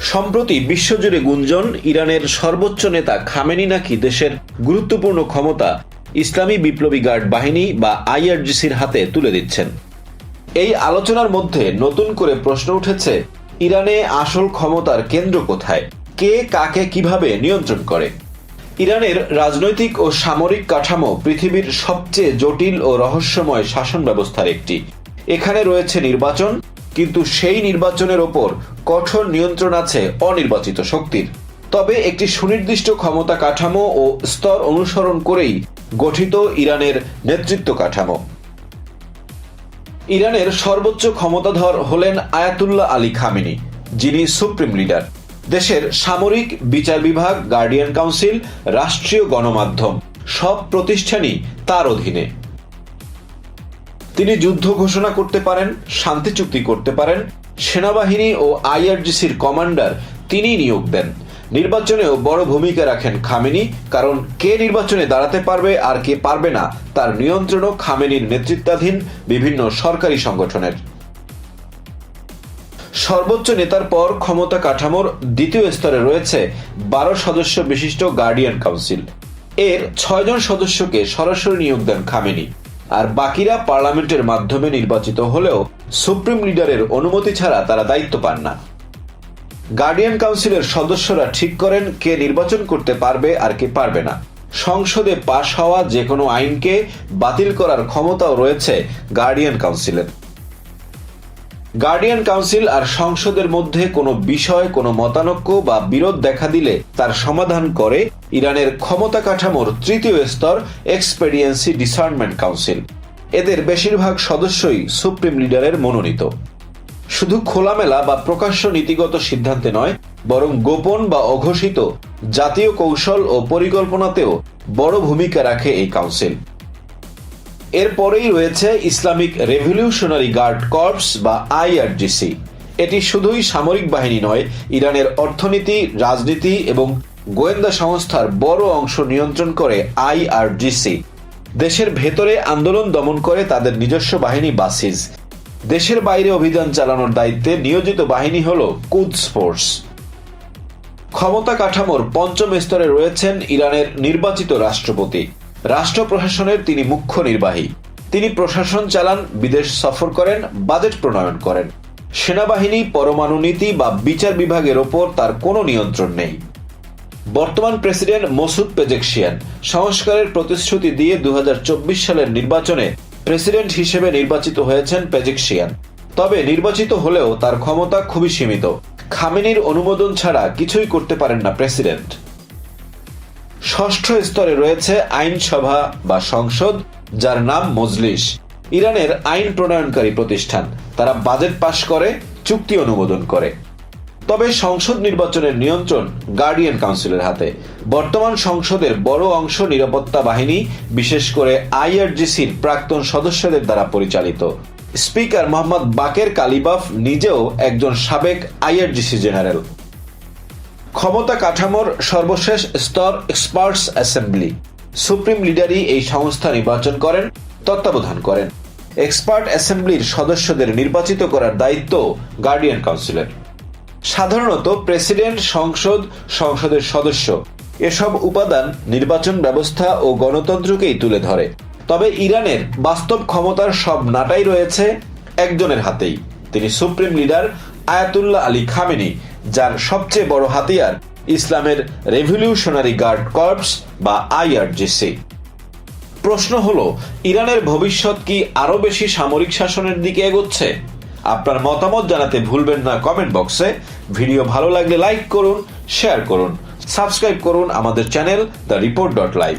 সম্প্রতি বিশ্বজুড়ে গুঞ্জন, ইরানের সর্বোচ্চ নেতা খামেনি নাকি দেশের গুরুত্বপূর্ণ ক্ষমতা ইসলামী বিপ্লবী গার্ড বাহিনী বা আইআরজিসির হাতে তুলে দিচ্ছেন। এই আলোচনার মধ্যে নতুন করে প্রশ্ন উঠেছে, ইরানে আসল ক্ষমতার কেন্দ্র কোথায়? কে কাকে কীভাবে নিয়ন্ত্রণ করে? ইরানের রাজনৈতিক ও সামরিক কাঠামো পৃথিবীর সবচেয়ে জটিল ও রহস্যময় শাসন ব্যবস্থার একটি। এখানে রয়েছে নির্বাচন কিন্তু সেই নির্বাচনের ওপর কঠোর নিয়ন্ত্রণ আছে অনির্বাচিত শক্তির। তবে একটি সুনির্দিষ্ট ক্ষমতা কাঠামো ও স্তর অনুসরণ করেই গঠিত ইরানের নেতৃত্ব কাঠামো। ইরানের সর্বোচ্চ ক্ষমতাধর হলেন আয়াতুল্লাহ আলী খামিনি, যিনি সুপ্রিম লিডার। দেশের সামরিক বিচার বিভাগ, গার্ডিয়ান কাউন্সিল, রাষ্ট্রীয় গণমাধ্যম, সব প্রতিষ্ঠানই তার অধীনে। তিনি যুদ্ধ ঘোষণা করতে পারেন, শান্তি চুক্তি করতে পারেন, সেনাবাহিনী ও আইআরজিসির কমান্ডার তিনি নিয়োগ দেন। নির্বাচনেও বড় ভূমিকা রাখেন খামেনি, কারণ কে নির্বাচনে দাঁড়াতে পারবে আর কে পারবে না তার নিয়ন্ত্রণও খামেনির নেতৃত্বাধীন বিভিন্ন সরকারি সংগঠনের। সর্বোচ্চ নেতার পর ক্ষমতা কাঠামোর দ্বিতীয় স্তরে রয়েছে বারো সদস্য বিশিষ্ট গার্ডিয়ান কাউন্সিল। এর ছয়জন সদস্যকে সরাসরি নিয়োগ দেন খামেনি। আর বাকিরা পার্লামেন্টের মাধ্যমে নির্বাচিত হলেও সুপ্রিম লিডারের অনুমতি ছাড়া তারা দায়িত্ব পান না। গার্ডিয়ান কাউন্সিলের সদস্যরা ঠিক করেন কে নির্বাচন করতে পারবে আর কে পারবে না। সংসদে পাশ হওয়া যে কোনো আইনকে বাতিল করার ক্ষমতাও রয়েছে গার্ডিয়ান কাউন্সিলের। গার্ডিয়ান কাউন্সিল আর সংসদের মধ্যে কোনো বিষয়, কোনো মতানক্য বা বিরোধ দেখা দিলে তার সমাধান করে ইরানের ক্ষমতা কাঠামোর তৃতীয় স্তর এক্সপেরিয়েন্সি ডিসার্নমেন্ট কাউন্সিল এদের বেশিরভাগ সদস্যই সুপ্রিম লিডারের মনোনীত। শুধু খোলামেলা বা প্রকাশ্য নীতিগত সিদ্ধান্তে নয়, বরং গোপন বা অঘোষিত জাতীয় কৌশল ও পরিকল্পনাতেও বড় ভূমিকা রাখে এই কাউন্সিল এরপরেই রয়েছে ইসলামিক রেভলিউশনারি গার্ড কর্পস বা আইআরজিসি। এটি শুধুই সামরিক বাহিনী নয়, ইরানের অর্থনীতি, রাজনীতি এবং গোয়েন্দা সংস্থার বড় অংশ নিয়ন্ত্রণ করে আইআরজিসি। দেশের ভেতরে আন্দোলন দমন করে তাদের নিজস্ব বাহিনী বাসিজ। দেশের বাইরে অভিযান চালানোর দায়িত্বে নিয়োজিত বাহিনী হল কুদস ফোর্স। ক্ষমতা কাঠামোর পঞ্চম স্তরে রয়েছেন ইরানের নির্বাচিত রাষ্ট্রপতি। রাষ্ট্র প্রশাসনের তিনি মুখ্য নির্বাহী। তিনি প্রশাসন চালান, বিদেশ সফর করেন, বাজেট প্রণয়ন করেন। সেনাবাহিনী, পরমাণু নীতি বা বিচার বিভাগের ওপর তার কোনো নিয়ন্ত্রণ নেই। বর্তমান প্রেসিডেন্ট মসুদ পেজেকশিয়ান সংস্কারের প্রতিশ্রুতি দিয়ে দু হাজার চব্বিশ সালের নির্বাচনে প্রেসিডেন্ট হিসেবে নির্বাচিত হয়েছেন পেজেকশিয়ান। তবে নির্বাচিত হলেও তার ক্ষমতা খুবই সীমিত। খামেনির অনুমোদন ছাড়া কিছুই করতে পারেন না প্রেসিডেন্ট। ষষ্ঠ স্তরে রয়েছে আইনসভা বা সংসদ, যার নাম মজলিস। ইরানের আইন প্রণয়নকারী প্রতিষ্ঠান। তারা বাজেট পাশ করে, চুক্তি অনুমোদন করে। তবে সংসদ নির্বাচনের নিয়ন্ত্রণ গার্ডিয়ান কাউন্সিলের হাতে। বর্তমান সংসদের বড় অংশ নিরাপত্তা বাহিনী, বিশেষ করে আইআরজিসির প্রাক্তন সদস্যদের দ্বারা পরিচালিত। স্পিকার মোহাম্মদ বাকের কালিবাফ নিজেও একজন সাবেক আইআরজিসি জেনারেল। ক্ষমতা কাঠামোর সর্বশেষ স্তর এক্সপার্টস অ্যাসেম্বলি। সুপ্রিম লিডারই এই সংস্থা নির্বাচন করেন, তত্ত্বাবধান করেন। এক্সপার্ট অ্যাসেম্বলির সদস্যদের নির্বাচিত করার দায়িত্ব গার্ডিয়ান কাউন্সিলের। সাধারণত প্রেসিডেন্ট, সংসদ, সংসদের সদস্য। এসব উপাদান নির্বাচন ব্যবস্থা ও গণতন্ত্রকেই তুলে ধরে। তবে ইরানের বাস্তব ক্ষমতার সব নাটাই রয়েছে একজনের হাতেই। তিনি supreme leader Ayatollah Ali Khamenei যার সবচেয়ে বড় হাতিয়ার ইসলামের রেভলিউশনারি গার্ড কর্পস বা আইআরজিসি প্রশ্ন হলো, ইরানের ভবিষ্যৎ কি আরও বেশি সামরিক শাসনের দিকে এগোচ্ছে? আপনার মতামত জানাতে ভুলবেন না কমেন্ট বক্সে। ভিডিও ভালো লাগলে লাইক করুন, শেয়ার করুন, সাবস্ক্রাইব করুন আমাদের channel the report dot live.